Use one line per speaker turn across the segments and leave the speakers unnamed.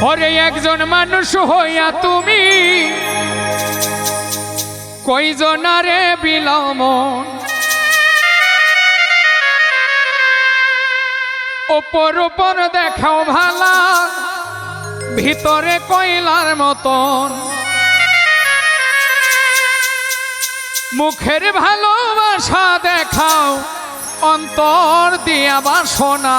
ওরে একজন মানুষ হইয়া তুমি। কইজনারে বিলম। ওপর ওপর দেখাও ভালা, ভিতরে কইলার মতন। মুখের ভালোবাসা দেখাও, অন্তর দিয়া বাসনা।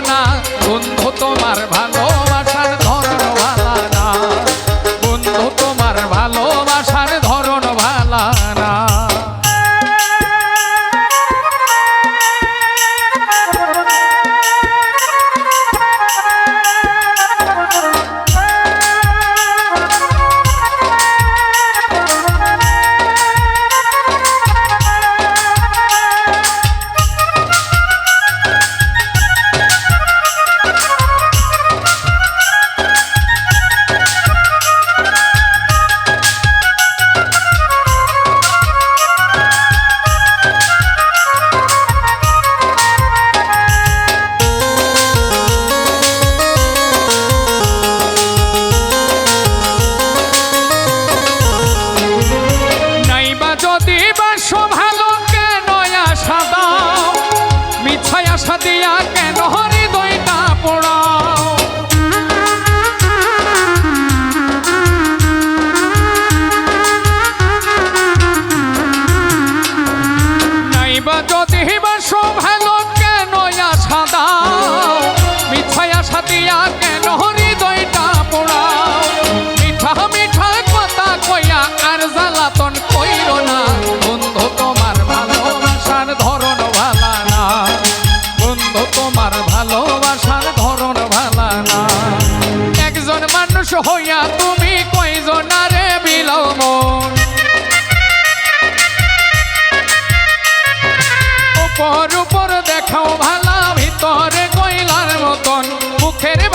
না নাইবা যদি বাস ভালো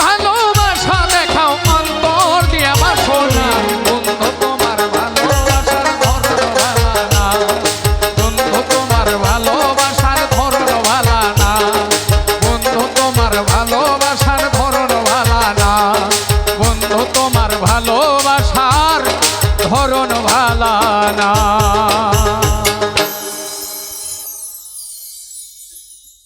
ভালোবাসা দেখাও, অন্তর দিয়া বাসনা বন্ধু, তোমার ভালোবাসার ধরন ভালা বন্ধু, তোমার ভালোবাসার ধরন ভালা না। বন্ধু, তোমার ভালোবাসার ধরন ভালা বন্ধু, তোমার ভালোবাসার ধরন ভালা না।